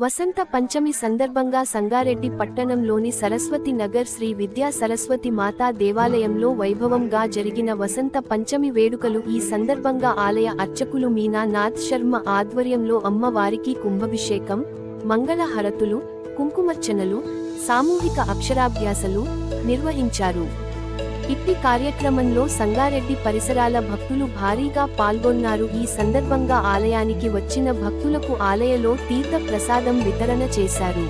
వసంత పంచమి సందర్భంగా సంగారెడ్డి పట్టణంలోని సరస్వతి నగర్ శ్రీ విద్యా సరస్వతి మాతా దేవాలయంలో వైభవంగా జరిగిన వసంత పంచమి వేడుకలు ఈ సందర్భంగా ఆలయ అర్చకులు మీనా నాథ్ శర్మ ఆధ్వర్యంలో అమ్మవారికి కుంభాభిషేకం మంగళ హరతులు కుంకుమర్చనలు సామూహిక అక్షరాభ్యాసలు నిర్వహించారు. ఇట్టి కార్యక్రమంలో సంగారెడ్డి పరిసరాల భక్తులు భారీగా పాల్గొన్నారు. ఈ సందర్భంగా ఆలయానికి వచ్చిన భక్తులకు ఆలయలో తీర్థ ప్రసాదం వితరణ చేశారు.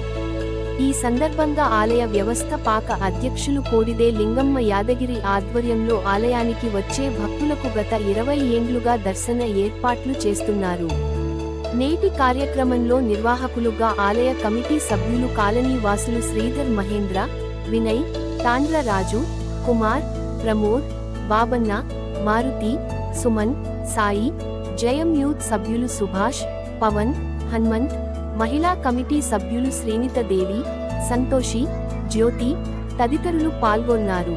ఈ సందర్భంగా ఆలయ వ్యవస్థపాక అధ్యక్షులు కోడిదే లింగమ్మ యాదగిరి ఆధ్వర్యంలో ఆలయానికి వచ్చే భక్తులకు గత ఇరవై ఏండ్లుగా దర్శన ఏర్పాట్లు చేస్తున్నారు. నేటి కార్యక్రమంలో నిర్వాహకులుగా ఆలయ కమిటీ సభ్యులు కాలనీ వాసులు శ్రీధర్ మహేంద్ర వినయ్ తాండ్ర రాజు కుమార్ ప్రమోద్ బాబన్న మారుతి సుమన్ సాయి జయం యూత్ సభ్యులు సుభాష్ పవన్ హన్మంత్ మహిళా కమిటీ సభ్యులు శ్రీనిత దేవి సంతోషి జ్యోతి తదితరులు పాల్గొన్నారు.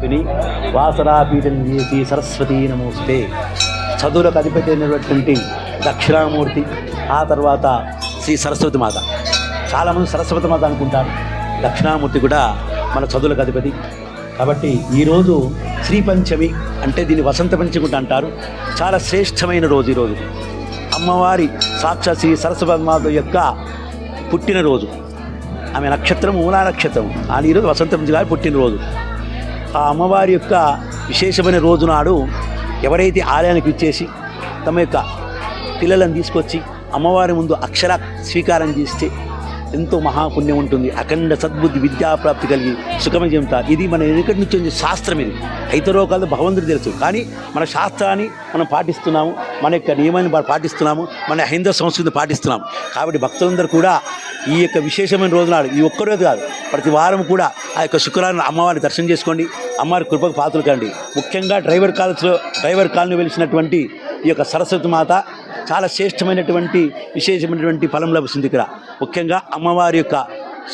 విని వాసరాపీఠం చేసి సరస్వతి నమోస్తే. చదువులకు అధిపతి అయినటువంటి దక్షిణామూర్తి ఆ తర్వాత శ్రీ సరస్వతి మాత. చాలామంది సరస్వతి మాత అనుకుంటారు. దక్షిణామూర్తి కూడా మన చదువులకు అధిపతి కాబట్టి ఈరోజు శ్రీ పంచమి అంటే దీన్ని వసంత పంచమి కూడా అంటారు. చాలా శ్రేష్టమైన రోజు ఈరోజు అమ్మవారి సాక్షాత్ శ్రీ సరస్వతి మాత యొక్క పుట్టినరోజు. ఆమె నక్షత్రం మూలా నక్షత్రం ఆ ఈరోజు వసంత పంచమి గారి పుట్టినరోజు. ఆ అమ్మవారి యొక్క విశేషమైన రోజు నాడు ఎవరైతే ఆలయానికి ఇచ్చేసి తమ యొక్క పిల్లలను తీసుకొచ్చి అమ్మవారి ముందు అక్షర స్వీకారం చేస్తే ఎంతో మహాపుణ్యం ఉంటుంది. అఖండ సద్బుద్ధి విద్యాప్రాప్తి కలిగి సుఖమే చెబుతారు ఇది మన వెనుకటి నుంచి వచ్చే శాస్త్రం ఇది. ఇతరో భగవంతుడు తెలుసు. కానీ మన శాస్త్రాన్ని మనం పాటిస్తున్నాము. మన యొక్క నియమాన్ని పాటిస్తున్నాము. మన హైందవ సంస్కృతిని పాటిస్తున్నాము. కాబట్టి భక్తులందరూ కూడా ఈ యొక్క విశేషమైన రోజునాడు ఈ ఒక్కరోజు కాదు ప్రతి వారం కూడా ఆ యొక్క శుక్రవారం అమ్మవారిని దర్శనం చేసుకోండి అమ్మవారి కృపకు పాత్రలు కండి. ముఖ్యంగా డ్రైవర్ కాలనీలో డ్రైవర్ కాలనీ వెలిసినటువంటి ఈ యొక్క సరస్వతి మాత చాలా శ్రేష్టమైనటువంటి విశేషమైనటువంటి ఫలం లభిస్తుంది ఇక్కడ. ముఖ్యంగా అమ్మవారి యొక్క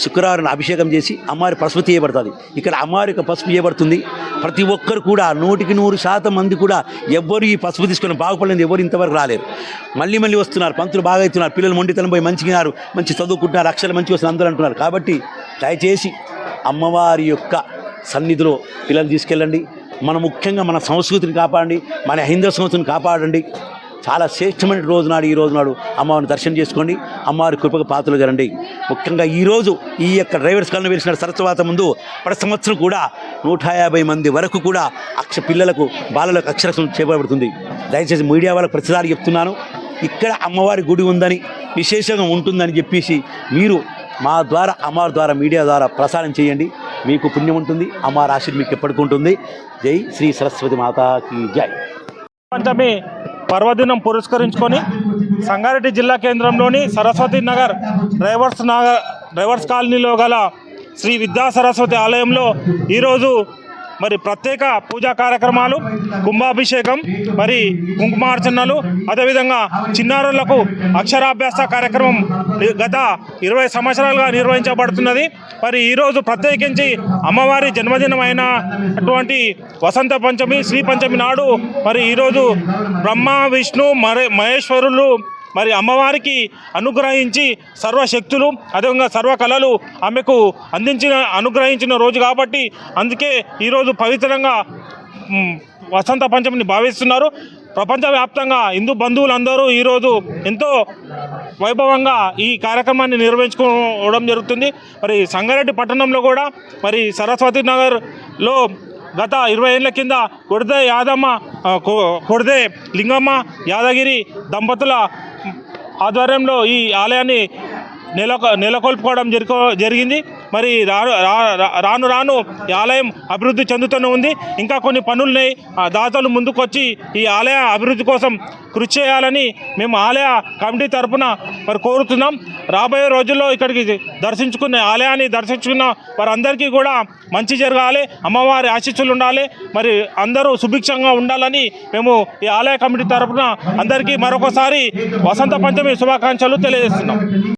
శుక్రవారం అభిషేకం చేసి అమ్మవారి పసుపు తీయబడుతుంది. ఇక్కడ అమ్మవారి యొక్క పసుపు చేయబడుతుంది ప్రతి ఒక్కరు కూడా నూటికి నూరు శాతం మంది కూడా ఎవ్వరు ఈ పసుపు తీసుకొని బాగుపడలేదు ఎవరు ఇంతవరకు రాలేరు. మళ్ళీ మళ్ళీ వస్తున్నారు పంతులు బాగా అవుతున్నారు పిల్లలు మొండితనం పోయి మంచిగా మంచి చదువుకుంటున్నారు అక్షరాలు మంచి వస్తున్నారు అందరూ అంటున్నారు. కాబట్టి దయచేసి అమ్మవారి యొక్క సన్నిధిలో పిల్లలు తీసుకెళ్ళండి. మన ముఖ్యంగా మన సంస్కృతిని కాపాడండి మన హిందూ సంస్కృతిని కాపాడండి. చాలా శ్రేష్టమైన రోజు నాడు ఈ రోజు నాడు అమ్మవారిని దర్శనం చేసుకోండి. అమ్మవారి కృపకు పాత్రలు కరండి ముఖ్యంగా ఈరోజు ఈ యొక్క డ్రైవర్స్ కాలనీ వెలిసిన సరస్వాత ముందు ప్రతి సంవత్సరం కూడా నూట యాభై మంది వరకు కూడా అక్ష పిల్లలకు బాలలకు అక్షరస్వం చేపడుతుంది. దయచేసి మీడియా వాళ్ళకి ప్రతిసారి చెప్తున్నాను ఇక్కడ అమ్మవారి గుడి ఉందని విశేషంగా ఉంటుందని చెప్పేసి మీరు మా ద్వారా అమ్మవారి ద్వారా మీడియా ద్వారా ప్రసారం చేయండి. మీకు పుణ్యం ఉంటుంది అమ్మవారి ఆశీర్వాదం మీకు ఎప్పటికీ ఉంటుంది. జై శ్రీ సరస్వతి మాతాకి జై. పంచమి పర్వదినం పురస్కరించుకొని సంగారెడ్డి జిల్లా కేంద్రంలోని సరస్వతి నగర్ డ్రైవర్స్ నగర్ డ్రైవర్స్ కాలనీలో గల శ్రీ విద్యా సరస్వతి ఆలయంలో ఈరోజు మరి ప్రత్యేక పూజా కార్యక్రమాలు కుంభాభిషేకం మరి కుంకుమార్చనలు అదేవిధంగా చిన్నారులకు అక్షరాభ్యాస కార్యక్రమం గత ఇరవై సంవత్సరాలుగా నిర్వహించబడుతున్నది. మరి ఈరోజు ప్రత్యేకించి అమ్మవారి జన్మదినం అయినటువంటి వసంత పంచమి శ్రీ పంచమి నాడు మరి ఈరోజు బ్రహ్మ విష్ణు మరే మహేశ్వరులు మరి అమ్మవారికి అనుగ్రహించి సర్వశక్తులు అదేవిధంగా సర్వ కళలు ఆమెకు అందించిన అనుగ్రహించిన రోజు కాబట్టి అందుకే ఈరోజు పవిత్రంగా వసంత పంచమిని భావిస్తున్నారు. ప్రపంచవ్యాప్తంగా హిందూ బంధువులందరూ ఈరోజు ఎంతో వైభవంగా ఈ కార్యక్రమాన్ని నిర్వహించుకోవడం జరుగుతుంది. మరి సంగారెడ్డి పట్టణంలో కూడా మరి సరస్వతి నగర్లో గత ఇరవై ఏళ్ళ కింద కొడిదే యాదమ్మ కొ- కొడిదే లింగమ్మ యాదగిరి దంపతుల ఆధ్వర్యంలో ఈ ఆలయాన్ని నెలకొ నెలకొల్పుకోవడం జరుగు జరిగింది. మరి రాను రా- రాను రాను ఈ ఆలయం అభివృద్ధి చెందుతూనే ఉంది. ఇంకా కొన్ని పనులున్నాయి ఆ దాతలు ముందుకొచ్చి ఈ ఆలయ అభివృద్ధి కోసం కృషి చేయాలని మేము ఆలయ కమిటీ తరఫున మరి కోరుతున్నాం. రాబోయే రోజుల్లో ఇక్కడికి దర్శించుకునే ఆలయాన్ని దర్శించుకున్న వారందరికీ కూడా మంచి జరగాలి. అమ్మవారి ఆశీస్సులు ఉండాలి. మరి అందరూ సుభిక్షంగా ఉండాలని మేము ఈ ఆలయ కమిటీ తరపున అందరికీ మరొకసారి వసంత పంచమి శుభాకాంక్షలు తెలియజేస్తున్నాం.